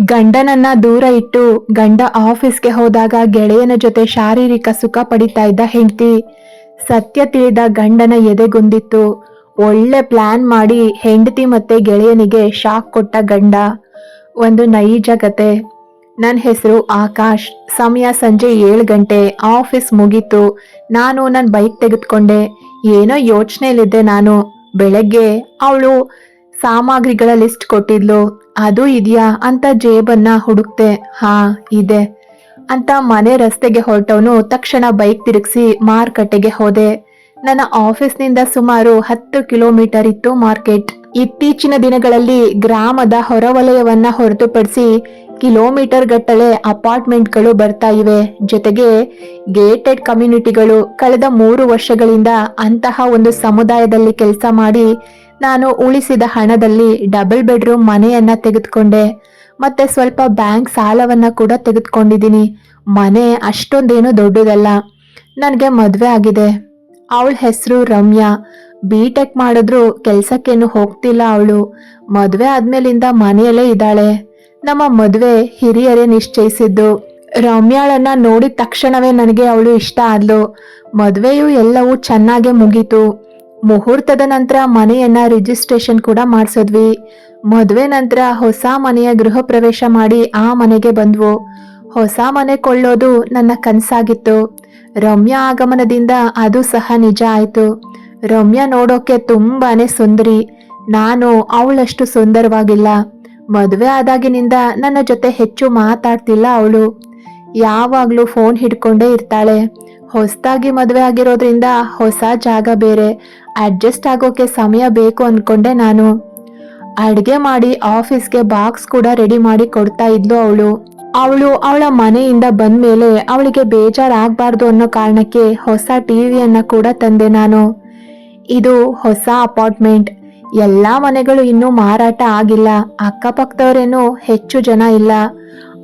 ಗಂಡನನ್ನ ದೂರ ಇಟ್ಟು ಗಂಡ ಆಫೀಸ್ಗೆ ಹೋದಾಗ ಗೆಳೆಯನ ಜೊತೆ ಶಾರೀರಿಕ ಸುಖ ಪಡಿತಾ ಇದ್ದ ಹೆಂಡತಿ. ಸತ್ಯ ತಿಳಿದ ಗಂಡನ ಎದೆಗುಂದಿತ್ತು. ಒಳ್ಳೆ ಪ್ಲಾನ್ ಮಾಡಿ ಹೆಂಡತಿ ಮತ್ತೆ ಗೆಳೆಯನಿಗೆ ಶಾಕ್ ಕೊಟ್ಟ ಗಂಡ. ಒಂದು ನೈಜ ಕತೆ. ನನ್ನ ಹೆಸರು ಆಕಾಶ್. ಸಮಯ ಸಂಜೆ ಏಳು ಗಂಟೆ. ಆಫೀಸ್ ಮುಗೀತು. ನಾನು ನನ್ನ ಬೈಕ್ ತೆಗೆದುಕೊಂಡೆ. ಏನೋ ಯೋಚನೆಯಲ್ಲಿದ್ದೆ ನಾನು. ಬೆಳಗ್ಗೆ ಅವಳು ಸಾಮಗ್ರಿಗಳ ಲಿಸ್ಟ್ ಕೊಟ್ಟಿದ್ಲು. ಅದು ಇದೆಯಾ? ಅಂತ ಜೇಬನ್ನ ಹುಡುಕ್ತೆ ಹಾ, ಇದೆ. ಅಂತ ಮನೆ ರಸ್ತೆಗೆ ಹೊರಟವನು ತಕ್ಷಣ ಬೈಕ್ ತಿರುಗಿಸಿ ಮಾರುಕಟ್ಟೆಗೆ ಹೋದೆ. ನನ್ನ ಆಫೀಸ್ನಿಂದ ಸುಮಾರು ಹತ್ತು ಕಿಲೋಮೀಟರ್ ಇತ್ತು ಮಾರ್ಕೆಟ್. ಇತ್ತೀಚಿನ ದಿನಗಳಲ್ಲಿ ಗ್ರಾಮದ ಹೊರವಲಯವನ್ನ ಹೊರತುಪಡಿಸಿ ಕಿಲೋಮೀಟರ್ ಗಟ್ಟಲೆ ಅಪಾರ್ಟ್ಮೆಂಟ್ಗಳು ಬರ್ತಾ ಇವೆ. ಜೊತೆಗೆ ಗೇಟೆಡ್ ಕಮ್ಯುನಿಟಿಗಳು. ಕಳೆದ ಮೂರು ವರ್ಷಗಳಿಂದ ಅಂತಹ ಒಂದು ಸಮುದಾಯದಲ್ಲಿ ಕೆಲಸ ಮಾಡಿ ನಾನು ಉಳಿಸಿದ ಹಣದಲ್ಲಿ ಡಬಲ್ ಬೆಡ್ರೂಮ್ ಮನೆಯನ್ನ ತೆಗೆದುಕೊಂಡೆ. ಮತ್ತೆ ಸ್ವಲ್ಪ ಬ್ಯಾಂಕ್ ಸಾಲವನ್ನ ಕೂಡ ತೆಗೆದುಕೊಂಡಿದ್ದೀನಿ. ಮನೆ ಅಷ್ಟೊಂದೇನು ದೊಡ್ಡದಲ್ಲ. ನನಗೆ ಮದುವೆ ಆಗಿದೆ. ಅವಳ ಹೆಸರು ರಮ್ಯಾ. ಬಿ ಟೆಕ್ ಮಾಡಿದ್ರು ಕೆಲ್ಸಕ್ಕೇನು ಹೋಗ್ತಿಲ್ಲ ಅವಳು. ಮದುವೆ ಆದ್ಮೇಲಿಂದ ಮನೆಯಲ್ಲೇ ಇದ್ದಾಳೆ. ನಮ್ಮ ಮದುವೆ ಹಿರಿಯರೇ ನಿಶ್ಚಯಿಸಿದ್ದು. ರಮ್ಯಾಳನ್ನ ನೋಡಿದ ತಕ್ಷಣವೇ ನನಗೆ ಅವಳು ಇಷ್ಟ ಆದ್ಲು. ಮದುವೆಯು ಎಲ್ಲವೂ ಚೆನ್ನಾಗೆ ಮುಗೀತು. ಮುಹೂರ್ತದ ನಂತರ ಮನೆಯನ್ನ ರಿಜಿಸ್ಟ್ರೇಷನ್ ಕೂಡ ಮಾಡಿಸಿದ್ವಿ. ಮದುವೆ ನಂತರ ಹೊಸ ಮನೆಯ ಗೃಹ ಪ್ರವೇಶ ಮಾಡಿ ಆ ಮನೆಗೆ ಬಂದ್ವು. ಹೊಸ ಮನೆ ಕೊಳ್ಳೋದು ನನ್ನ ಕನಸಾಗಿತ್ತು. ರಮ್ಯಾ ಆಗಮನದಿಂದ ಅದು ಸಹ ನಿಜ ಆಯ್ತು. ರಮ್ಯಾ ನೋಡೋಕೆ ತುಂಬಾನೇ ಸುಂದರಿ. ನಾನು ಅವಳಷ್ಟು ಸುಂದರವಾಗಿಲ್ಲ. ಮದುವೆ ಆದಾಗಿನಿಂದ ನನ್ನ ಜೊತೆ ಹೆಚ್ಚು ಮಾತಾಡ್ತಿಲ್ಲ ಅವಳು. ಯಾವಾಗಲೂ ಫೋನ್ ಹಿಡ್ಕೊಂಡೇ ಇರ್ತಾಳೆ. ಹೊಸದಾಗಿ ಮದುವೆ ಆಗಿರೋದ್ರಿಂದ ಹೊಸ ಜಾಗ ಬೇರೆ, ಅಡ್ಜಸ್ಟ್ ಆಗೋಕೆ ಸಮಯ ಬೇಕು ಅನ್ಕೊಂಡೆ ನಾನು. ಅಡುಗೆ ಮಾಡಿ ಆಫೀಸ್ಗೆ ಬಾಕ್ಸ್ ಕೂಡ ರೆಡಿ ಮಾಡಿ ಕೊಡ್ತಾ ಇದ್ಲು ಅವಳು. ಅವಳು ಅವಳ ಮನೆಯಿಂದ ಬಂದ ಮೇಲೆ ಅವಳಿಗೆ ಬೇಜಾರಾಗಬಾರ್ದು ಅನ್ನೋ ಕಾರಣಕ್ಕೆ ಹೊಸ ಟಿವಿಯನ್ನ ಕೂಡ ತಂದೆ ನಾನು. ಇದು ಹೊಸ ಅಪಾರ್ಟ್ಮೆಂಟ್. ಎಲ್ಲ ಮನೆಗಳು ಇನ್ನೂ ಮಾರಾಟ ಆಗಿಲ್ಲ. ಅಕ್ಕಪಕ್ಕದವರೇನು ಹೆಚ್ಚು ಜನ ಇಲ್ಲ.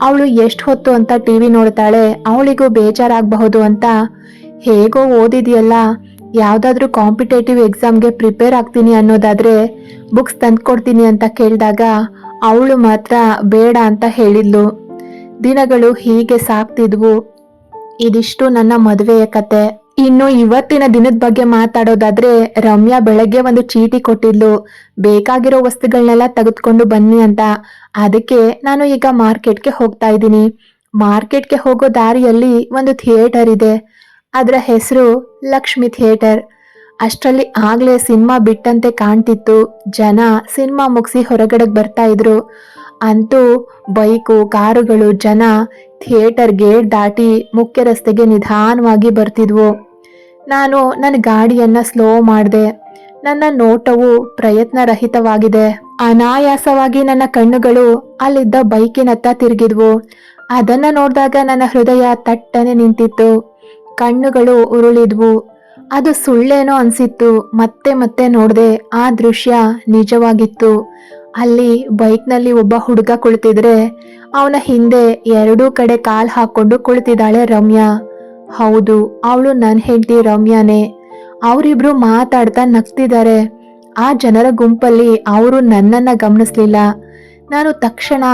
ಅವಳು ಎಷ್ಟು ಹೊತ್ತು ಅಂತ ಟಿವಿ ನೋಡ್ತಾಳೆ, ಅವಳಿಗೂ ಬೇಜಾರಾಗಬಹುದು ಅಂತ ಹೇಗೋ ಓದಿದೆಯಲ್ಲ, ಯಾವುದಾದ್ರೂ ಕಾಂಪಿಟೇಟಿವ್ ಎಕ್ಸಾಮ್ಗೆ ಪ್ರಿಪೇರ್ ಆಗ್ತೀನಿ ಅನ್ನೋದಾದ್ರೆ ಬುಕ್ಸ್ ತಂದ್ಕೊಡ್ತೀನಿ ಅಂತ ಕೇಳಿದಾಗ ಅವಳು ಮಾತ್ರ ಬೇಡ ಅಂತ ಹೇಳಿದ್ಲು. ದಿನಗಳು ಹೀಗೆ ಸಾಕ್ತಿದ್ವು ಇದಿಷ್ಟು ನನ್ನ ಮದುವೆಯ ಕತೆ. ಇನ್ನು ಇವತ್ತಿನ ದಿನದ ಬಗ್ಗೆ ಮಾತಾಡೋದಾದ್ರೆ ರಮ್ಯಾ ಬೆಳಗ್ಗೆ ಒಂದು ಚೀಟಿ ಕೊಟ್ಟಿದ್ಲು. ಬೇಕಾಗಿರೋ ವಸ್ತುಗಳನ್ನೆಲ್ಲ ತೆಗೆದುಕೊಂಡು ಬನ್ನಿ ಅಂತ. ಅದಕ್ಕೆ ನಾನು ಈಗ ಮಾರ್ಕೆಟ್ಗೆ ಹೋಗ್ತಾ ಇದ್ದೀನಿ. ಮಾರ್ಕೆಟ್ಗೆ ಹೋಗೋ ದಾರಿಯಲ್ಲಿ ಒಂದು ಥಿಯೇಟರ್ ಇದೆ. ಅದರ ಹೆಸರು ಲಕ್ಷ್ಮಿ ಥಿಯೇಟರ್. ಅಷ್ಟರಲ್ಲಿ ಆಗಲೇ ಸಿನಿಮಾ ಬಿಟ್ಟಂತೆ ಕಾಣ್ತಿತ್ತು. ಜನ ಸಿನಿಮಾ ಮುಗಿಸಿ ಹೊರಗಡೆಗೆ ಬರ್ತಾ ಇದ್ರು. ಅಂತೂ ಬೈಕು, ಕಾರುಗಳು ಜನ ಥಿಯೇಟರ್ ಗೇಟ್ ದಾಟಿ ಮುಖ್ಯ ರಸ್ತೆಗೆ ನಿಧಾನವಾಗಿ ಬರ್ತಿದ್ವು. ನಾನು ನನ್ನ ಗಾಡಿಯನ್ನ ಸ್ಲೋ ಮಾಡಿದೆ. ನನ್ನ ನೋಟವು ಪ್ರಯತ್ನರಹಿತವಾಗಿದೆ. ಅನಾಯಾಸವಾಗಿ ನನ್ನ ಕಣ್ಣುಗಳು ಅಲ್ಲಿದ್ದ ಬೈಕಿನತ್ತ ತಿರುಗಿದ್ವು. ಅದನ್ನ ನೋಡಿದಾಗ ನನ್ನ ಹೃದಯ ತಟ್ಟನೆ ನಿಂತಿತ್ತು. ಕಣ್ಣುಗಳು ಉರುಳಿದ್ವು. ಅದು ಸುಳ್ಳೇನೋ ಅನ್ಸಿತ್ತು, ಮತ್ತೆ ಮತ್ತೆ ನೋಡಿದೆ ಆ ದೃಶ್ಯ ನಿಜವಾಗಿತ್ತು. ಅಲ್ಲಿ ಬೈಕ್ನಲ್ಲಿ ಒಬ್ಬ ಹುಡುಗ ಕುಳಿತಿದ್ರೆ, ಅವನ ಹಿಂದೆ ಎರಡೂ ಕಡೆ ಕಾಲು ಹಾಕೊಂಡು ಕುಳಿತಿದ್ದಾಳೆ ರಮ್ಯಾ. ಹೌದು, ಅವಳು ನನ್ನ ಹೆಂಡತಿ ರಮ್ಯಾನೇ. ಅವರಿಬ್ರು ಮಾತಾಡ್ತಾ ನಗ್ತಿದ್ದಾರೆ. ಆ ಜನರ ಗುಂಪಲ್ಲಿ ಅವರು ನನ್ನನ್ನ ಗಮನಿಸ್ಲಿಲ್ಲ. ನಾನು ತಕ್ಷಣ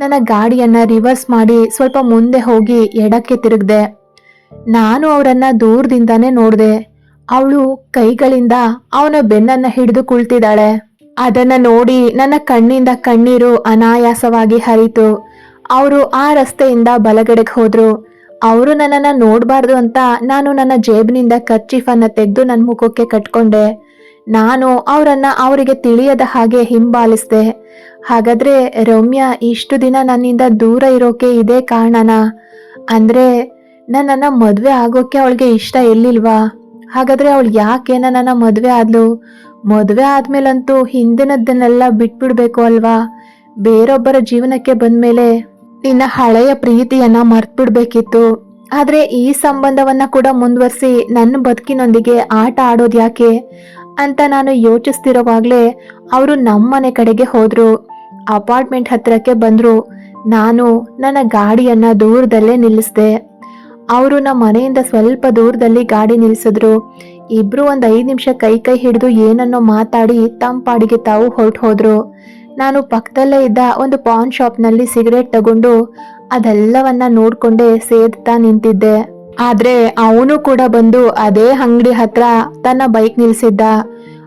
ನನ್ನ ಗಾಡಿಯನ್ನ ರಿವರ್ಸ್ ಮಾಡಿ ಸ್ವಲ್ಪ ಮುಂದೆ ಹೋಗಿ ಎಡಕ್ಕೆ ತಿರುಗ್ದೆ. ನಾನು ಅವರನ್ನ ದೂರದಿಂದಾನೇ ನೋಡ್ದೆ. ಅವಳು ಕೈಗಳಿಂದ ಅವನ ಬೆನ್ನನ್ನ ಹಿಡಿದು ಕುಳ್ತಿದ್ದಾಳೆ. ಅದನ್ನ ನೋಡಿ ನನ್ನ ಕಣ್ಣಿಂದ ಕಣ್ಣೀರು ಅನಾಯಾಸವಾಗಿ ಹರಿತು. ಅವರು ಆ ರಸ್ತೆಯಿಂದ ಬಲಗಡೆಗೆ ಹೋದ್ರು. ಅವರು ನನ್ನನ್ನ ನೋಡಬಾರ್ದು ಅಂತ ನಾನು ನನ್ನ ಜೇಬಿನಿಂದ ಕರ್ಚಿಫನ್ನ ತೆಗೆದು ನನ್ನ ಮುಖಕ್ಕೆ ಕಟ್ಕೊಂಡೆ. ನಾನು ಅವರನ್ನ ಅವರಿಗೆ ತಿಳಿಯದ ಹಾಗೆ ಹಿಂಬಾಲಿಸ್ದೆ. ಹಾಗಾದ್ರೆ ರಮ್ಯಾ ಇಷ್ಟು ದಿನ ನನ್ನಿಂದ ದೂರ ಇರೋಕೆ ಇದೇ ಕಾರಣನಾ? ಅಂದ್ರೆ ನನ್ನನ್ನ ಮದುವೆ ಆಗೋಕೆ ಅವಳಿಗೆ ಇಷ್ಟ ಎಲ್ಲಿಲ್ವಾ ಹಾಗಾದ್ರೆ ಅವಳು ಯಾಕೆ ನನ್ನನ್ನು ಮದುವೆ ಆದ್ಲು? ಮದುವೆ ಆದಮೇಲಂತೂ ಹಿಂದಿನದ್ದನ್ನೆಲ್ಲ ಬಿಟ್ಬಿಡ್ಬೇಕು ಅಲ್ವಾ? ಬೇರೊಬ್ಬರ ಜೀವನಕ್ಕೆ ಬಂದಮೇಲೆ ನಿನ್ನ ಹಳೆಯ ಪ್ರೀತಿಯನ್ನ ಮರ್ತ್ಬಿಡ್ಬೇಕಿತ್ತು. ಆದ್ರೆ ಈ ಸಂಬಂಧವನ್ನ ಕೂಡ ಮುಂದುವರಿಸಿ ನನ್ನ ಬದುಕಿನೊಂದಿಗೆ ಆಟ ಆಡೋದು ಯಾಕೆ? ಅಂತ ನಾನು ಯೋಚಿಸ್ತಿರೋವಾಗಲೇ ಅವರು ನಮ್ಮನೆ ಕಡೆಗೆ ಹೋದರು. ಅಪಾರ್ಟ್ಮೆಂಟ್ ಹತ್ರಕ್ಕೆ ಬಂದರು. ನಾನು ನನ್ನ ಗಾಡಿಯನ್ನ ದೂರದಲ್ಲೇ ನಿಲ್ಲಿಸ್ದೆ. ಅವರು ನಮ್ಮ ಮನೆಯಿಂದ ಸ್ವಲ್ಪ ದೂರದಲ್ಲಿ ಗಾಡಿ ನಿಲ್ಲಿಸಿದ್ರು. ಇಬ್ರು ಒಂದ್ ಐದ್ ನಿಮಿಷ ಕೈ ಕೈ ಹಿಡಿದು ಏನನ್ನೋ ಮಾತಾಡಿ ತಂಪಾಡಿಗೆ ಪಾಡಿಗೆ ತಾವು ಹೊರಟು ಹೋದ್ರು. ನಾನು ಪಕ್ಕದಲ್ಲೇ ಇದ್ದ ಒಂದು ಪಾನ್ ಶಾಪ್ನಲ್ಲಿ ಸಿಗರೇಟ್ ತಗೊಂಡು ಅದೆಲ್ಲವನ್ನ ನೋಡ್ಕೊಂಡೇ ಸೇದ್ತಾ ನಿಂತಿದ್ದೆ. ಆದ್ರೆ ಅವನು ಕೂಡ ಬಂದು ಅದೇ ಅಂಗಡಿ ಹತ್ರ ತನ್ನ ಬೈಕ್ ನಿಲ್ಸಿದ್ದ.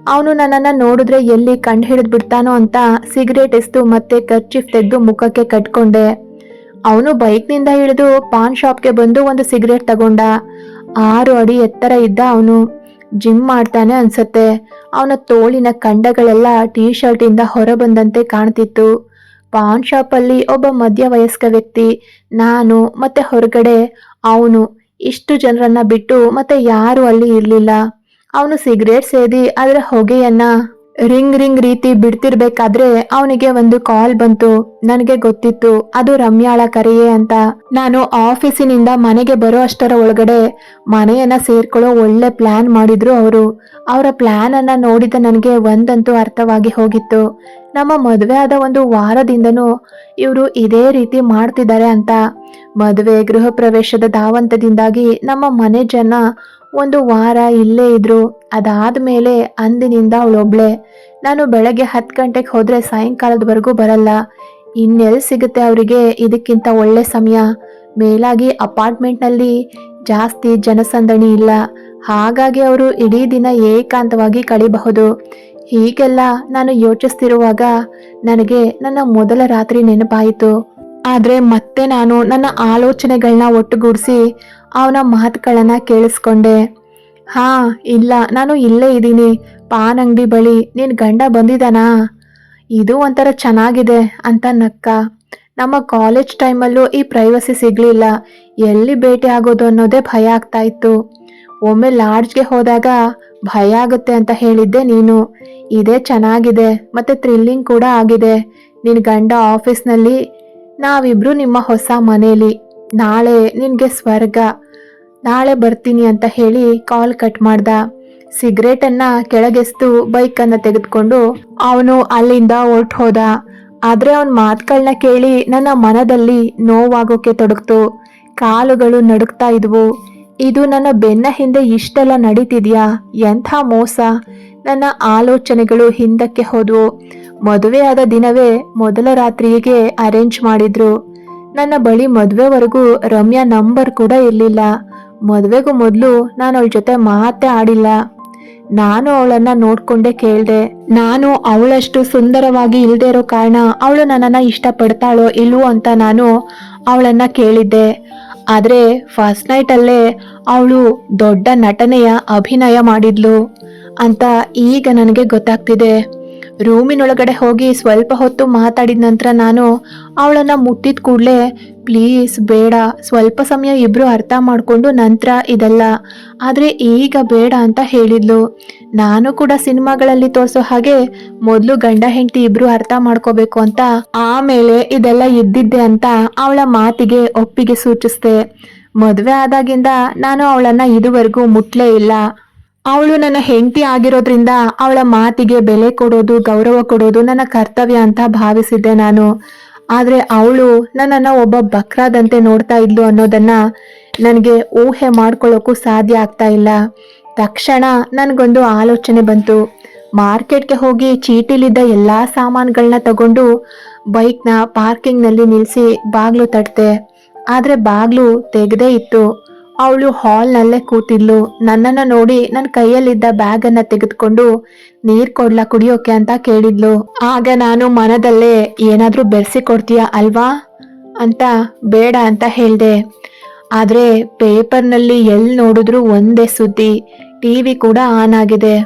ಅವನು ನನ್ನನ್ನ ನೋಡಿದ್ರೆ ಎಲ್ಲಿ ಕಂಡು ಹಿಡಿದು ಬಿಡ್ತಾನೋ ಅಂತ ಸಿಗರೇಟ್ ಎಸ್ತು ಮತ್ತೆ ಕರ್ಚಿಫ್ ತೆಗೆದು ಮುಖಕ್ಕೆ ಕಟ್ಕೊಂಡೆ. ಅವನು ಬೈಕ್ನಿಂದ ಇಳಿದು ಪಾನ್ ಶಾಪ್ಗೆ ಬಂದು ಒಂದು ಸಿಗರೇಟ್ ತಗೊಂಡ. ಆರು ಅಡಿ ಎತ್ತರ ಇದ್ದ ಅವನು. ಜಿಮ್ ಮಾಡ್ತಾನೆ ಅನ್ಸತ್ತೆ. ಅವನ ತೋಳಿನ ಕಂಡಗಳೆಲ್ಲ ಟೀ ಶರ್ಟ್ ಇಂದ ಹೊರಬಂದಂತೆ ಕಾಣ್ತಿತ್ತು. ಪಾನ್ ಶಾಪಲ್ಲಿ ಒಬ್ಬ ಮಧ್ಯವಯಸ್ಕ ವ್ಯಕ್ತಿ, ನಾನು ಮತ್ತೆ ಹೊರಗಡೆ ಅವನು. ಇಷ್ಟು ಜನರನ್ನ ಬಿಟ್ಟು ಮತ್ತೆ ಯಾರು ಅಲ್ಲಿ ಇರಲಿಲ್ಲ. ಅವನು ಸಿಗರೇಟ್ ಸೇದಿ ಅದರ ಹೊಗೆಯನ್ನ ರಿಂಗ್ ರಿಂಗ್ ರೀತಿ ಬಿಡ್ತಿರ್ಬೇಕಾದ್ರೆ ಅವನಿಗೆ ಒಂದು ಕಾಲ್ ಬಂತು. ನನಗೆ ಗೊತ್ತಿತ್ತು, ಅದು ರಮ್ಯಾಳ ಕರೆಯೇ ಅಂತ. ನಾನು ಆಫೀಸಿನಿಂದ ಮನೆಗೆ ಬರೋ ಅಷ್ಟರ ಒಳಗಡೆ ಮನೆಯನ್ನ ಸೇರ್ಕೊಳ್ಳೋ ಒಳ್ಳೆ ಪ್ಲಾನ್ ಮಾಡಿದ್ರು ಅವರು. ಅವರ ಪ್ಲಾನ್ ಅನ್ನ ನೋಡಿದ ನನಗೆ ಒಂದಂತೂ ಅರ್ಥವಾಗಿ ಹೋಗಿತ್ತು. ನಮ್ಮ ಮದುವೆ ಆದ ಒಂದು ವಾರದಿಂದನೂ ಇವರು ಇದೇ ರೀತಿ ಮಾಡ್ತಿದ್ದಾರೆ ಅಂತ. ಮದುವೆ ಗೃಹ ಪ್ರವೇಶದ ಧಾವಂತದಿಂದಾಗಿ ನಮ್ಮ ಮನೆ ಜನ ಒಂದು ವಾರ ಇಲ್ಲೇ ಇದ್ರು. ಅದಾದ್ಮೇಲೆ ಅಂದಿನಿಂದ ಅವಳೊಬ್ಳೆ, ನಾನು ಬೆಳಗ್ಗೆ ಹತ್ತು ಗಂಟೆಗೆ ಹೋದ್ರೆ ಸಾಯಂಕಾಲದವರೆಗೂ ಬರಲ್ಲ. ಇನ್ನೆಲ್ಲಿ ಸಿಗುತ್ತೆ ಅವರಿಗೆ ಇದಕ್ಕಿಂತ ಒಳ್ಳೆ ಸಮಯ. ಮೇಲಾಗಿ ಅಪಾರ್ಟ್ಮೆಂಟ್ನಲ್ಲಿ ಜಾಸ್ತಿ ಜನಸಂದಣಿ ಇಲ್ಲ. ಹಾಗಾಗಿ ಅವರು ಇಡೀ ದಿನ ಏಕಾಂತವಾಗಿ ಕಳಿಬಹುದು. ಹೀಗೆಲ್ಲ ನಾನು ಯೋಚಿಸ್ತಿರುವಾಗ ನನಗೆ ನನ್ನ ಮೊದಲ ರಾತ್ರಿ ನೆನಪಾಯಿತು. ಆದ್ರೆ ಮತ್ತೆ ನಾನು ನನ್ನ ಆಲೋಚನೆಗಳನ್ನ ಒಟ್ಟುಗೂಡಿಸಿ ಅವನ ಮಾತುಗಳನ್ನ ಕೇಳಿಸ್ಕೊಂಡೆ. ಹಾ, ಇಲ್ಲ, ನಾನು ಇಲ್ಲೇ ಇದ್ದೀನಿ. ಪಾನ್ ಅಂಗಡಿ ಬಳಿ ನಿನ್ ಗಂಡ ಬಂದಿದ್ದಾನಾ ಇದು ಒಂಥರ ಚೆನ್ನಾಗಿದೆ ಅಂತ ನಕ್ಕ. ನಮ್ಮ ಕಾಲೇಜ್ ಟೈಮಲ್ಲೂ ಈ ಪ್ರೈವಸಿ ಸಿಗ್ಲಿಲ್ಲ. ಎಲ್ಲಿ ಭೇಟಿ ಆಗೋದು ಅನ್ನೋದೇ ಭಯ ಆಗ್ತಾ ಇತ್ತು. ಒಮ್ಮೆ ಲಾಡ್ಜ್ಗೆ ಹೋದಾಗ, ಭಯ ಆಗುತ್ತೆ ಅಂತ ಹೇಳಿದ್ದೆ ನೀನು. ಇದೇ ಚೆನ್ನಾಗಿದೆ, ಮತ್ತೆ ಥ್ರಿಲ್ಲಿಂಗ್ ಕೂಡ ಆಗಿದೆ. ನಿನ್ ಗಂಡ ಆಫೀಸ್ನಲ್ಲಿ, ನಾವಿಬ್ರು ನಿಮ್ಮ ಹೊಸ ಮನೇಲಿ. ನಾಳೆ ನಿನ್ಗೆ ಸ್ವರ್ಗ. ನಾಳೆ ಬರ್ತೀನಿ ಅಂತ ಹೇಳಿ ಕಾಲ್ ಕಟ್ ಮಾಡ್ದ. ಸಿಗರೇಟ್ ಅನ್ನ ಕೆಳಗೆಸ್ತು ಬೈಕನ್ನು ತೆಗೆದುಕೊಂಡು ಅವನು ಅಲ್ಲಿಂದ ಹೊರ್ಟು ಹೋದ. ಆದರೆ ಅವನ ಮಾತುಗಳನ್ನ ಕೇಳಿ ನನ್ನ ಮನದಲ್ಲಿ ನೋವಾಗೋಕೆ ತೊಡಗ್ತು. ಕಾಲುಗಳು ನಡುಕ್ತಾ ಇದ್ವು. ಇದು ನನ್ನ ಬೆನ್ನ ಹಿಂದೆ ಇಷ್ಟೆಲ್ಲ ನಡೀತಿದ್ಯಾ? ಎಂಥ ಮೋಸ? ನನ್ನ ಆಲೋಚನೆಗಳು ಹಿಂದಕ್ಕೆ ಹೋದವು. ಮದುವೆಯಾದ ದಿನವೇ ಮೊದಲ ರಾತ್ರಿಗೆ ಅರೇಂಜ್ ಮಾಡಿದ್ರು. ನನ್ನ ಬಳಿ ಮದುವೆವರೆಗೂ ರಮ್ಯಾ ನಂಬರ್ ಕೂಡ ಇರಲಿಲ್ಲ. ಮದುವೆಗೂ ಮೊದಲು ನಾನು ಅವಳ ಜೊತೆ ಮಾತೇ ಆಡಿಲ್ಲ. ನಾನು ಅವಳನ್ನ ನೋಡ್ಕೊಂಡೆ ಕೇಳ್ದೆ. ನಾನು ಅವಳಷ್ಟು ಸುಂದರವಾಗಿ ಇಲ್ದೇ ಇರೋ ಕಾರಣ ಅವಳು ನನ್ನನ್ನ ಇಷ್ಟಪಡ್ತಾಳೋ ಇಲ್ವೋ ಅಂತ ನಾನು ಅವಳನ್ನ ಕೇಳಿದ್ದೆ. ಆದ್ರೆ ಫಸ್ಟ್ ನೈಟ್ ಅಲ್ಲೇ ಅವಳು ದೊಡ್ಡ ನಟನೆಯ ಅಭಿನಯ ಮಾಡಿದ್ಲು ಅಂತ ಈಗ ನನಗೆ ಗೊತ್ತಾಗ್ತಿದೆ. ರೂಮಿನೊಳಗಡೆ ಹೋಗಿ ಸ್ವಲ್ಪ ಹೊತ್ತು ಮಾತಾಡಿದ ನಂತರ ನಾನು ಅವಳನ್ನ ಮುಟ್ಟಿದ ಕೂಡಲೇ, ಪ್ಲೀಸ್, ಬೇಡ. ಸ್ವಲ್ಪ ಸಮಯ ಇಬ್ರು ಅರ್ಥ ಮಾಡ್ಕೊಂಡು ನಂತರ ಇದೆಲ್ಲ. ಆದರೆ ಈಗ ಬೇಡ ಅಂತ ಹೇಳಿದ್ಲು. ನಾನು ಕೂಡ ಸಿನಿಮಾಗಳಲ್ಲಿ ತೋರಿಸೋ ಹಾಗೆ ಮೊದಲು ಗಂಡ ಹೆಂಡತಿ ಇಬ್ರು ಅರ್ಥ ಮಾಡ್ಕೋಬೇಕು ಅಂತ ಆಮೇಲೆ ಇದೆಲ್ಲ ಇದ್ದಿದ್ದೆ ಅಂತ ಅವಳ ಮಾತಿಗೆ ಒಪ್ಪಿಗೆ ಸೂಚಿಸಿದೆ. ಮದುವೆ ಆದಾಗಿಂದ ನಾನು ಅವಳನ್ನ ಇದುವರೆಗೂ ಮುಟ್ಲೇ ಇಲ್ಲ. ಅವಳು ನನ್ನ ಹೆಂಡತಿ ಆಗಿರೋದ್ರಿಂದ ಅವಳ ಮಾತಿಗೆ ಬೆಲೆ ಕೊಡೋದು, ಗೌರವ ಕೊಡೋದು ನನ್ನ ಕರ್ತವ್ಯ ಅಂತ ಭಾವಿಸಿದ್ದೆ ನಾನು. ಆದ್ರೆ ಅವಳು ನನ್ನನ್ನ ಒಬ್ಬ ಬಕ್ರಾದಂತೆ ನೋಡ್ತಾ ಇದ್ಲು ಅನ್ನೋದನ್ನ ನನಗೆ ಊಹೆ ಮಾಡ್ಕೊಳ್ಳೋಕ್ಕೂ ಸಾಧ್ಯ ಆಗ್ತಾ ಇಲ್ಲ. ತಕ್ಷಣ ನನಗೊಂದು ಆಲೋಚನೆ ಬಂತು. ಮಾರ್ಕೆಟ್ಗೆ ಹೋಗಿ ಚೀಟಿಲಿದ್ದ ಎಲ್ಲಾ ಸಾಮಾನುಗಳನ್ನ ತಗೊಂಡು ಬೈಕ್ನ ಪಾರ್ಕಿಂಗ್ನಲ್ಲಿ ನಿಲ್ಲಿಸಿ ಬಾಗ್ಲು ತಟ್ತೆ ಆದ್ರೆ ಬಾಗ್ಲು ತೆಗೆದೇ ಇತ್ತು. ಅವಳು ಹಾಲ್ನಲ್ಲೇ ಕೂತಿದ್ಲು. ನನ್ನನ್ನ ನೋಡಿ ನನ್ನ ಕೈಯಲ್ಲಿದ್ದ ಬ್ಯಾಗ್ ಅನ್ನ ತೆಗೆದುಕೊಂಡು ನೀರು ಕೊಡ್ಲಾ ಕುಡಿಯೋಕೆ ಅಂತ ಕೇಳಿದ್ಲು. ಆಗ ನಾನು ಮನದಲ್ಲೇ, ಏನಾದರೂ ಬೆರೆಸಿ ಕೊಡ್ತೀಯಾ ಅಲ್ವಾ? ಅಂತ ಬೇಡ ಅಂತ ಹೇಳಿದೆ. ಆದ್ರೆ ಪೇಪರ್ನಲ್ಲಿ ಎಲ್ಲಿ ನೋಡಿದ್ರು ಒಂದೇ ಸುದ್ದಿ. ಟಿವಿ ಕೂಡ ಆನ್ ಆಗಿದೆ.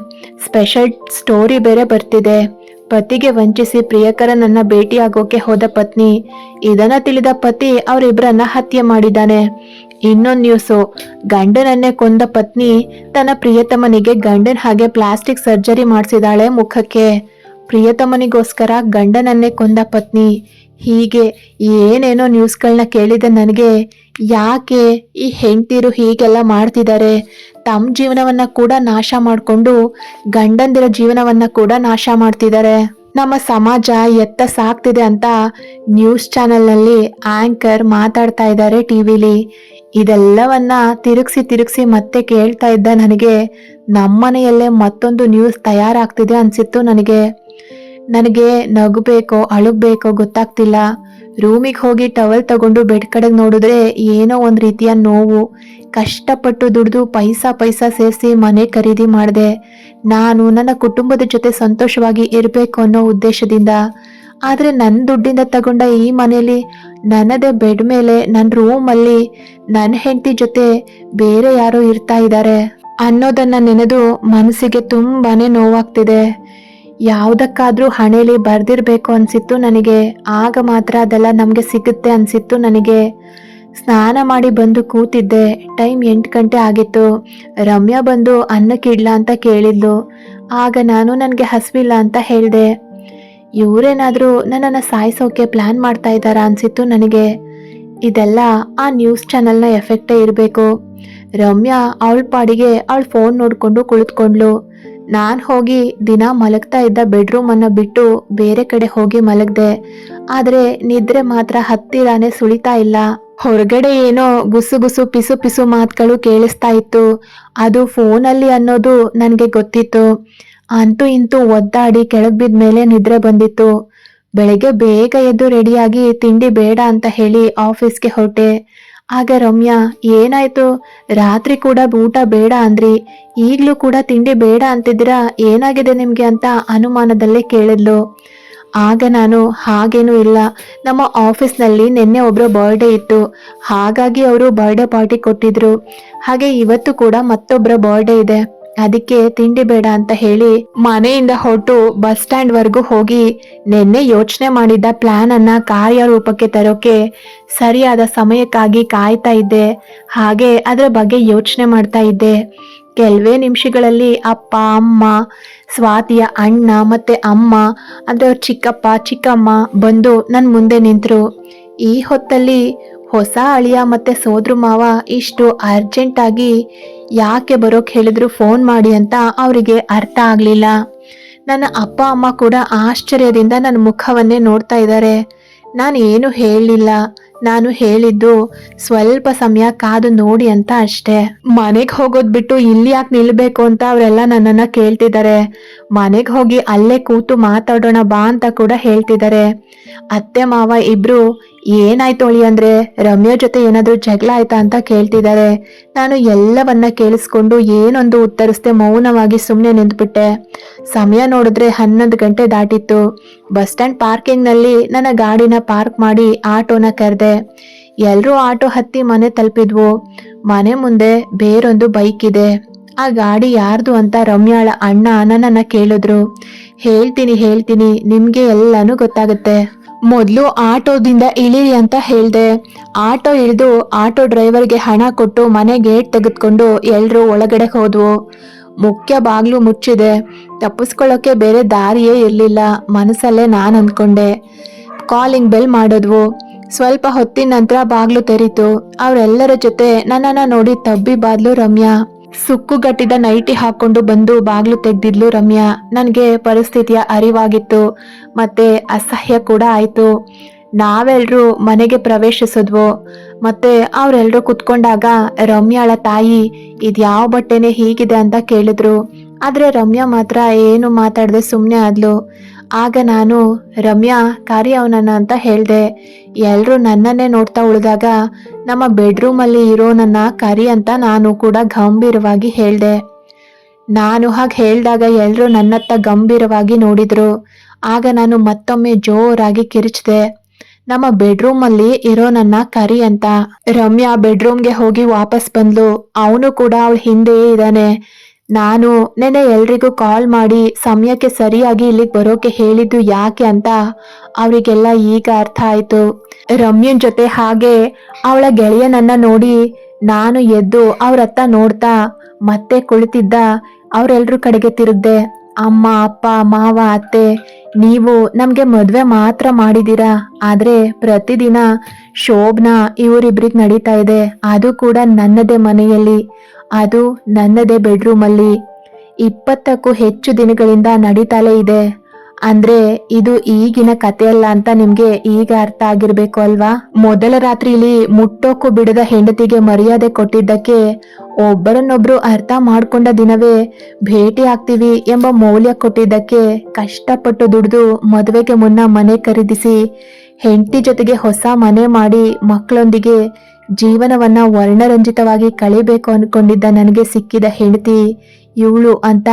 ಸ್ಪೆಷಲ್ ಸ್ಟೋರಿ ಬೇರೆ ಬರ್ತಿದೆ. ಪತಿಗೆ ವಂಚಿಸಿ ಪ್ರಿಯಕರನನ್ನ ಭೇಟಿಯಾಗೋಕೆ ಹೋದ ಪತ್ನಿ. ಇದನ್ನ ತಿಳಿದ ಪತಿ ಅವರಿಬ್ಬರನ್ನ ಹತ್ಯೆ ಮಾಡಿದ್ದಾನೆ. ಇನ್ನೊಂದು ನ್ಯೂಸು ಗಂಡನನ್ನೇ ಕೊಂದ ಪತ್ನಿ ತನ್ನ ಪ್ರಿಯತಮನಿಗೆ ಗಂಡನ ಹಾಗೆ ಪ್ಲಾಸ್ಟಿಕ್ ಸರ್ಜರಿ ಮಾಡಿಸಿದಾಳೆ ಮುಖಕ್ಕೆ. ಪ್ರಿಯತಮನಿಗೋಸ್ಕರ ಗಂಡನನ್ನೇ ಕೊಂದ ಪತ್ನಿ. ಹೀಗೆ ಏನೇನೋ ನ್ಯೂಸ್ಗಳನ್ನ ಕೇಳಿದ ನನಗೆ. ಯಾಕೆ ಈ ಹೆಂಡತಿರು ಹೀಗೆಲ್ಲ ಮಾಡ್ತಿದ್ದಾರೆ ತಮ್ಮ ಜೀವನವನ್ನ ಕೂಡ ನಾಶ ಮಾಡಿಕೊಂಡು ಗಂಡಂದಿರ ಜೀವನವನ್ನ ಕೂಡ ನಾಶ ಮಾಡ್ತಿದ್ದಾರೆ ನಮ್ಮ ಸಮಾಜ ಎತ್ತ ಸಾಕ್ತಿದೆ ಅಂತ ನ್ಯೂಸ್ ಚಾನೆಲ್ನಲ್ಲಿ ಆಂಕರ್ ಮಾತಾಡ್ತಾ ಇದ್ದಾರೆ ಟಿವಿಲಿ ಇದೆಲ್ಲವನ್ನ ತಿರುಗಿಸಿ ತಿರುಗಿಸಿ ಮತ್ತೆ ಕೇಳ್ತಾ ಇದ್ದ ನನಗೆ ನಮ್ಮನೆಯಲ್ಲೇ ಮತ್ತೊಂದು ನ್ಯೂಸ್ ತಯಾರಾಗ್ತಿದೆ ಅನ್ಸಿತ್ತು ನನಗೆ. ನನಗೆ ನಗಬೇಕೋ, ಅಳುಗ್ಬೇಕೋ ಗೊತ್ತಾಗ್ತಿಲ್ಲ. ರೂಮಿಗೆ ಹೋಗಿ ಟವಲ್ ತಗೊಂಡು ಬೆಡ್ ಕಡೆಗೆ ನೋಡಿದ್ರೆ ಏನೋ ಒಂದು ರೀತಿಯ ನೋವು. ಕಷ್ಟಪಟ್ಟು ದುಡಿದು ಪೈಸಾ ಪೈಸಾ ಸೇರಿಸಿ ಮನೆ ಖರೀದಿ ಮಾಡಿದೆ. ನಾನು ನನ್ನ ಕುಟುಂಬದ ಜೊತೆ ಸಂತೋಷವಾಗಿ ಇರಬೇಕು ಅನ್ನೋ ಉದ್ದೇಶದಿಂದ. ಆದರೆ ನನ್ನ ದುಡ್ಡಿಂದ ತಗೊಂಡ ಈ ಮನೆಯಲ್ಲಿ ನನ್ನದೇ ಬೆಡ್ ಮೇಲೆ ನನ್ನ ರೂಮಲ್ಲಿ ನನ್ನ ಹೆಂಡತಿ ಜೊತೆ ಬೇರೆ ಯಾರೋ ಇರ್ತಾ ಇದ್ದಾರೆ ಅನ್ನೋದನ್ನ ನೆನೆದು ಮನಸ್ಸಿಗೆ ತುಂಬಾನೇ ನೋವಾಗ್ತಿದೆ. ಯಾವುದಕ್ಕಾದ್ರೂ ಹಣೆಯಲ್ಲಿ ಬರ್ದಿರ್ಬೇಕು ಅನ್ಸಿತ್ತು ನನಗೆ, ಆಗ ಮಾತ್ರ ಅದೆಲ್ಲ ನಮಗೆ ಸಿಗುತ್ತೆ ಅನ್ಸಿತ್ತು ನನಗೆ. ಸ್ನಾನ ಮಾಡಿ ಬಂದು ಕೂತಿದ್ದೆ, ಟೈಮ್ ಎಂಟು ಗಂಟೆ ಆಗಿತ್ತು. ರಮ್ಯಾ ಬಂದು ಅನ್ನಕ್ಕಿಡ್ಲಾ ಅಂತ ಕೇಳಿದ್ಲು. ಆಗ ನಾನು ನನಗೆ ಹಸಿವಿಲ್ಲ ಅಂತ ಹೇಳಿದೆ. ಇವರೇನಾದರೂ ನನ್ನನ್ನು ಸಾಯಿಸೋಕೆ ಪ್ಲ್ಯಾನ್ ಮಾಡ್ತಾ ಇದ್ದಾರಾ ಅನ್ಸಿತ್ತು ನನಗೆ. ಇದೆಲ್ಲ ಆ ನ್ಯೂಸ್ ಚಾನೆಲ್ನ ಎಫೆಕ್ಟೇ ಇರಬೇಕು. ರಮ್ಯಾ ಅವಳ ಪಾಡಿಗೆ ಅವಳ ಫೋನ್ ನೋಡಿಕೊಂಡು ಕುಳಿತುಕೊಂಡ್ಲು ನಾನು ಹೋಗಿ ದಿನ ಮಲಗ್ತಾ ಇದ್ದ ಬೆಡ್ರೂಮನ್ನು ಬಿಟ್ಟು ಬೇರೆ ಕಡೆ ಹೋಗಿ ಮಲಗ್ದೆ. ಆದರೆ ನಿದ್ರೆ ಮಾತ್ರ ಹತ್ತಿರಾನೇ ಸುಳಿತಾ ಇಲ್ಲ. ಹೊರಗಡೆ ಏನೋ ಗುಸು ಗುಸು ಪಿಸು ಪಿಸು ಮಾತುಗಳು ಕೇಳಿಸ್ತಾ ಇತ್ತು. ಅದು ಫೋನಲ್ಲಿ ಅನ್ನೋದು ನನಗೆ ಗೊತ್ತಿತ್ತು. ಅಂತೂ ಇಂತೂ ಒದ್ದಾಡಿ ಕೆಳಗ್ ಬಿದ್ದ ಮೇಲೆ ನಿದ್ರೆ ಬಂದಿತ್ತು. ಬೆಳಗ್ಗೆ ಬೇಗ ಎದ್ದು ರೆಡಿಯಾಗಿ ತಿಂಡಿ ಬೇಡ ಅಂತ ಹೇಳಿ ಆಫೀಸ್ಗೆ ಹೊರಟೆ. ಆಗ ರಮ್ಯಾ, ಏನಾಯ್ತು? ರಾತ್ರಿ ಕೂಡ ಊಟ ಬೇಡ ಅಂದ್ರಿ. ಈಗ್ಲೂ ಕೂಡ ತಿಂಡಿ ಬೇಡ ಅಂತಿದ್ದೀರಾ? ಏನಾಗಿದೆ ನಿಮ್ಗೆ ಅಂತ ಅನುಮಾನದಲ್ಲೇ ಕೇಳಿದ್ಲು. ಆಗ ನಾನು, ಹಾಗೇನೂ ಇಲ್ಲ. ನಮ್ಮ ಆಫೀಸ್ನಲ್ಲಿ ನಿನ್ನೆ ಒಬ್ಬರ ಬರ್ಡೇ ಇತ್ತು. ಹಾಗಾಗಿ ಅವರು ಬರ್ಡೇ ಪಾರ್ಟಿ ಕೊಟ್ಟಿದ್ರು. ಹಾಗೆ ಇವತ್ತು ಕೂಡ ಮತ್ತೊಬ್ಬರ ಬರ್ಡೇ ಇದೆ. ಅದಕ್ಕೆ ತಿಂಡಿ ಬೇಡ ಅಂತ ಹೇಳಿ ಮನೆಯಿಂದ ಹೊರಟು ಬಸ್ ಸ್ಟ್ಯಾಂಡ್ ವರ್ಗೂ ಹೋಗಿ ನಿನ್ನೆ ಯೋಚನೆ ಮಾಡಿದ್ದ ಪ್ಲಾನ್ ಅನ್ನ ಕಾರ್ಯರೂಪಕ್ಕೆ ತರೋಕೆ ಸರಿಯಾದ ಸಮಯಕ್ಕಾಗಿ ಕಾಯ್ತಾ ಇದ್ದೆ. ಹಾಗೆ ಅದರ ಬಗ್ಗೆ ಯೋಚನೆ ಮಾಡ್ತಾ ಇದ್ದೆ. ಕೆಲವೇ ನಿಮಿಷಗಳಲ್ಲಿ ಅಪ್ಪ, ಅಮ್ಮ, ಸ್ವಾತಿಯ ಅಣ್ಣ ಮತ್ತೆ ಅಮ್ಮ, ಅಂದ್ರೆ ಅವ್ರ ಚಿಕ್ಕಪ್ಪ, ಚಿಕ್ಕಮ್ಮ ಬಂದು ನನ್ನ ಮುಂದೆ ನಿಂತರು. ಈ ಹೊತ್ತಲ್ಲಿ ಹೊಸ ಅಳಿಯ ಮತ್ತೆ ಸೋದ್ರ ಮಾವ ಇಷ್ಟು ಅರ್ಜೆಂಟ್ ಆಗಿ ಯಾಕೆ ಬರೋಕ್ ಹೇಳಿದ್ರು ಫೋನ್ ಮಾಡಿ ಅಂತ ಅವರಿಗೆ ಅರ್ಥ ಆಗ್ಲಿಲ್ಲ. ನನ್ನ ಅಪ್ಪ, ಅಮ್ಮ ಕೂಡ ಆಶ್ಚರ್ಯದಿಂದ ನನ್ನ ಮುಖವನ್ನೇ ನೋಡ್ತಾ ಇದ್ದಾರೆ. ನಾನು ಏನು ಹೇಳಲಿಲ್ಲ ನಾನು ಹೇಳಿದ್ದು, ಸ್ವಲ್ಪ ಸಮಯ ಕಾದು ನೋಡಿ ಅಂತ ಅಷ್ಟೇ. ಮನೆಗೆ ಹೋಗೋದ್ ಬಿಟ್ಟು ಇಲ್ಲಿ ಯಾಕೆ ನಿಲ್ಬೇಕು ಅಂತ ಅವರೆಲ್ಲ ನನ್ನನ್ನ ಕೇಳ್ತಿದ್ದಾರೆ ಮನೆಗೆ ಹೋಗಿ ಅಲ್ಲೇ ಕೂತು ಮಾತಾಡೋಣ ಬಾ ಅಂತ ಕೂಡ ಹೇಳ್ತಿದ್ದಾರೆ ಅತ್ತೆ, ಮಾವ ಇಬ್ರು, ಏನಾಯ್ತು ಅಳಿ ಅಂದ್ರೆ? ರಮ್ಯಾ ಜೊತೆ ಏನಾದ್ರೂ ಜಗಳ ಆಯ್ತಾ ಅಂತ ಕೇಳ್ತಿದ್ದಾರೆ ನಾನು ಎಲ್ಲವನ್ನ ಕೇಳಿಸ್ಕೊಂಡು ಏನೊಂದು ಉತ್ತರಿಸ್ದೆ ಮೌನವಾಗಿ ಸುಮ್ಮನೆ ನಿಂತ್ಬಿಟ್ಟೆ. ಸಮಯ ನೋಡಿದ್ರೆ ಹನ್ನೊಂದು ಗಂಟೆ ದಾಟಿತ್ತು. ಬಸ್ ಸ್ಟ್ಯಾಂಡ್ ಪಾರ್ಕಿಂಗ್ನಲ್ಲಿ ನನ್ನ ಗಾಡಿನ ಪಾರ್ಕ್ ಮಾಡಿ ಆಟೋನ ಕರೆದೆ. ಎಲ್ಲರೂ ಆಟೋ ಹತ್ತಿ ಮನೆ ತಲುಪಿದ್ವು. ಮನೆ ಮುಂದೆ ಬೇರೊಂದು ಬೈಕ್ ಇದೆ. ಆ ಗಾಡಿ ಯಾರ್ದು ಅಂತ ರಮ್ಯಾಳ ಅಣ್ಣ ನನ್ನನ್ನ ಕೇಳಿದ್ರು. ಹೇಳ್ತೀನಿ ಹೇಳ್ತೀನಿ, ನಿಮ್ಗೆ ಎಲ್ಲಾನು ಗೊತ್ತಾಗುತ್ತೆ. ಮೊದಲು ಆಟೋದಿಂದ ಇಳಿರಿ ಅಂತ ಹೇಳ್ದೆ. ಆಟೋ ಇಳಿದು ಆಟೋ ಡ್ರೈವರ್ಗೆ ಹಣ ಕೊಟ್ಟು ಮನೆ ಗೇಟ್ ತೆಗೆದುಕೊಂಡು ಎಲ್ಲರೂ ಒಳಗಡೆ ಹೋದ್ವು. ಮುಖ್ಯ ಬಾಗ್ಲು ಮುಚ್ಚಿದೆ. ತಪ್ಪಿಸ್ಕೊಳ್ಳೋಕೆ ಬೇರೆ ದಾರಿಯೇ ಇರಲಿಲ್ಲ. ಮನಸ್ಸಲ್ಲೇ ನಾನು ಅಂದ್ಕೊಂಡೆ. ಕಾಲಿಂಗ್ ಬೆಲ್ ಮಾಡಿದ್ವು. ಸ್ವಲ್ಪ ಹೊತ್ತಿನ ನಂತರ ಬಾಗ್ಲು ತೆರೀತು. ಅವರೆಲ್ಲರ ಜೊತೆ ನನ್ನನ್ನ ನೋಡಿ ತಬ್ಬಿ ಬಾದ್ಲು ರಮ್ಯಾ. ಸುಕ್ಕುಗಟ್ಟಿದ ನೈಟಿ ಹಾಕೊಂಡು ಬಂದು ಬಾಗ್ಲು ತೆಗ್ದಿದ್ಲು ರಮ್ಯಾ. ನನಗೆ ಪರಿಸ್ಥಿತಿಯ ಅರಿವಾಗಿತ್ತು. ಮತ್ತೆ ಅಸಹ್ಯ ಕೂಡ ಆಯ್ತು. ನಾವೆಲ್ಲರೂ ಮನೆಗೆ ಪ್ರವೇಶಿಸಿದ್ವು. ಮತ್ತೆ ಅವರೆಲ್ಲರೂ ಕುತ್ಕೊಂಡಾಗ ರಮ್ಯಾಳ ತಾಯಿ, ಇದ್ಯಾವ ಬಟ್ಟೆನೆ ಹೀಗಿದೆ ಅಂತ ಕೇಳಿದ್ರು. ಆದರೆ ರಮ್ಯಾ ಮಾತ್ರ ಏನು ಮಾತಾಡದೆ ಸುಮ್ಮನೆ ಆದ್ಲು. ಆಗ ನಾನು, ರಮ್ಯಾ, ಕಾರ್ಯ ಅವನನ್ನ ಅಂತ ಹೇಳ್ದೆ. ಎಲ್ಲರೂ ನನ್ನನ್ನೇ ನೋಡ್ತಾ ಉಳಿದಾಗ ನಮ್ಮ ಬೆಡ್ರೂಮಲ್ಲಿ ಇರೋ ನನ್ನ ಕರಿ ಅಂತ ನಾನು ಕೂಡ ಗಂಭೀರವಾಗಿ ಹೇಳ್ದೆ. ನಾನು ಹಾಗೆ ಹೇಳಿದಾಗ ಎಲ್ಲರೂ ನನ್ನತ್ತ ಗಂಭೀರವಾಗಿ ನೋಡಿದ್ರು. ಆಗ ನಾನು ಮತ್ತೊಮ್ಮೆ ಜೋರಾಗಿ ಕಿರಿಚಿದೆ. ನಮ್ಮ ಬೆಡ್ರೂಮಲ್ಲಿ ಇರೋ ನನ್ನ ಕರಿ ಅಂತ. ರಮ್ಯಾ ಬೆಡ್ರೂಮ್ಗೆ ಹೋಗಿ ವಾಪಸ್ ಬಂದ್ಲು. ಅವನು ಕೂಡ ಅವಳ ಹಿಂದೆಯೇ ಇದ್ದಾನೆ. ನಾನು ನೆನೆ ಎಲ್ರಿಗೂ ಕಾಲ್ ಮಾಡಿ ಸಮಯಕ್ಕೆ ಸರಿಯಾಗಿ ಇಲ್ಲಿಗೆ ಬರೋಕೆ ಹೇಳಿದ್ದು ಯಾಕೆ ಅಂತ ಅವರಿಗೆಲ್ಲ ಈಗ ಅರ್ಥ ಆಯ್ತು. ರಮ್ಯನ್ ಜೊತೆ ಹಾಗೆ ಅವಳ ಗೆಳೆಯನನ್ನ ನೋಡಿ ನಾನು ಎದ್ದು ಅವ್ರತ್ತ ನೋಡ್ತಾ ಮತ್ತೆ ಕುಳಿತಿದ್ದ ಅವರೆಲ್ಲರೂ ಕಡೆಗೆ ತಿರುಗ್ದೆ, ಅಮ್ಮ, ಅಪ್ಪ, ಮಾವ, ಅತ್ತೆ, ನೀವು ನಮಗೆ ಮದುವೆ ಮಾತ್ರ ಮಾಡಿದ್ದೀರಾ ಆದ್ರೆ ಪ್ರತಿದಿನ ಶೋಭನ ಇವರಿಬ್ರಿಗೆ ನಡೀತಾ ಇದೆ. ಅದು ಕೂಡ ನನ್ನದೇ ಮನೆಯಲ್ಲಿ. ಅದು ನನ್ನದೇ ಬೆಡ್ರೂಮಲ್ಲಿ. ಇಪ್ಪತ್ತಕ್ಕೂ ಹೆಚ್ಚು ದಿನಗಳಿಂದ ನಡೀತಾಲೇ ಇದೆ. ಅಂದ್ರೆ ಇದು ಈಗಿನ ಕಥೆಯಲ್ಲ ಅಂತ ನಿಮ್ಗೆ ಈಗ ಅರ್ಥ ಆಗಿರ್ಬೇಕು ಅಲ್ವಾ? ಮೊದಲ ರಾತ್ರಿಲಿ ಮುಟ್ಟೋಕು ಬಿಡದ ಹೆಂಡತಿಗೆ ಮರ್ಯಾದೆ ಕೊಟ್ಟಿದ್ದಕ್ಕೆ ಒಬ್ಬರನ್ನೊಬ್ರು ಅರ್ಥ ಮಾಡ್ಕೊಂಡ ದಿನವೇ ಭೇಟಿ ಆಗ್ತೀವಿ ಎಂಬ ಮೌಲ್ಯ ಕೊಟ್ಟಿದ್ದಕ್ಕೆ ಕಷ್ಟಪಟ್ಟು ದುಡಿದು ಮದುವೆಗೆ ಮುನ್ನ ಮನೆ ಖರೀದಿಸಿ, ಹೆಂಡತಿ ಜೊತೆಗೆ ಹೊಸ ಮನೆ ಮಾಡಿ ಮಕ್ಕಳೊಂದಿಗೆ ಜೀವನವನ್ನ ವರ್ಣರಂಜಿತವಾಗಿ ಕಳಿಬೇಕು ಅನ್ಕೊಂಡಿದ್ದ ನನಗೆ ಸಿಕ್ಕಿದ ಹೆಂಡತಿ, ಇವಳು ಅಂತ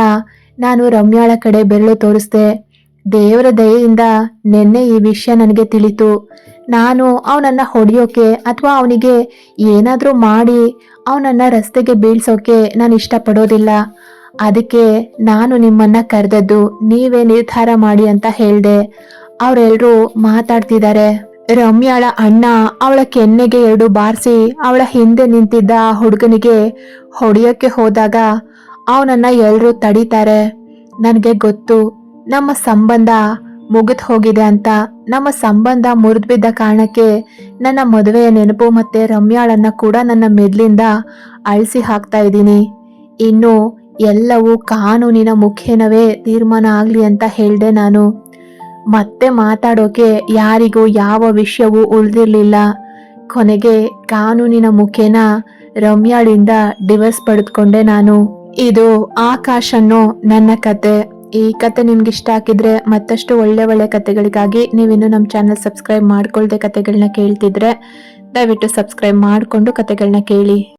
ನಾನು ರಮ್ಯಾಳ ಕಡೆ ಬೆರಳು ತೋರಿಸ್ದೆ. ದೇವರ ದಯೆಯಿಂದ ನಿನ್ನೆ ಈ ವಿಷಯ ನನಗೆ ತಿಳಿತು. ನಾನು ಅವನನ್ನ ಹೊಡೆಯೋಕೆ ಅಥವಾ ಅವನಿಗೆ ಏನಾದರೂ ಮಾಡಿ ಅವನನ್ನ ರಸ್ತೆಗೆ ಬೀಳ್ಸೋಕೆ ನಾನು ಇಷ್ಟಪಡೋದಿಲ್ಲ. ಅದಕ್ಕೆ ನಾನು ನಿಮ್ಮನ್ನ ಕರೆದದ್ದು ನೀವೇ ನಿರ್ಧಾರ ಮಾಡಿ ಅಂತ ಹೇಳ್ದೆ. ಅವರೆಲ್ಲರೂ ಮಾತಾಡ್ತಿದ್ದಾರೆ. ರಮ್ಯಾಳ ಅಣ್ಣ ಅವಳ ಕೆನ್ನೆಗೆ ಎರಡು ಬಾರಿಸಿ ಅವಳ ಹಿಂದೆ ನಿಂತಿದ್ದ ಹುಡುಗನಿಗೆ ಹೊಡೆಯೋಕ್ಕೆ ಹೋದಾಗ ಅವನನ್ನ ಎಲ್ಲರೂ ತಡೀತಾರೆ. ನನಗೆ ಗೊತ್ತು, ನಮ್ಮ ಸಂಬಂಧ ಮುಗಿದು ಹೋಗಿದೆ ಅಂತ. ನಮ್ಮ ಸಂಬಂಧ ಮುರಿದ್ಬಿದ್ದ ಕಾರಣಕ್ಕೆ ನನ್ನ ಮದುವೆಯ ನೆನಪು ಮತ್ತೆ ರಮ್ಯಾಳನ್ನು ಕೂಡ ನನ್ನ ಮೆದ್ಲಿಂದ ಅಳಿಸಿ ಹಾಕ್ತಾ ಇದ್ದೀನಿ. ಇನ್ನು ಎಲ್ಲವೂ ಕಾನೂನಿನ ಮುಖೇನವೇ ತೀರ್ಮಾನ ಆಗಲಿ ಅಂತ ಹೇಳಿದೆ ನಾನು. ಮತ್ತೆ ಮಾತಾಡೋಕೆ ಯಾರಿಗೂ ಯಾವ ವಿಷಯವೂ ಉಳಿದಿರಲಿಲ್ಲ. ಕೊನೆಗೆ ಕಾನೂನಿನ ಮುಖೇನ ರಮ್ಯಾಳಿಂದ ಡಿವರ್ಸ್ ಪಡೆದುಕೊಂಡೆ ನಾನು. ಇದು ಆಕಾಶ್ ಅನ್ನೋ ನನ್ನ ಕತೆ. ಈ ಕತೆ ನಿಮ್ಗೆ ಇಷ್ಟ ಆಗಿದ್ರೆ ಮತ್ತಷ್ಟು ಒಳ್ಳೆ ಒಳ್ಳೆ ಕತೆಗಳಿಗಾಗಿ ನೀವಿನ್ನು ನಮ್ಮ ಚಾನಲ್ ಸಬ್ಸ್ಕ್ರೈಬ್ ಮಾಡ್ಕೊಳ್ದೆ ಕತೆಗಳನ್ನ ಕೇಳ್ತಿದ್ರೆ ದಯವಿಟ್ಟು ಸಬ್ಸ್ಕ್ರೈಬ್ ಮಾಡಿಕೊಂಡು ಕತೆಗಳನ್ನ ಕೇಳಿ.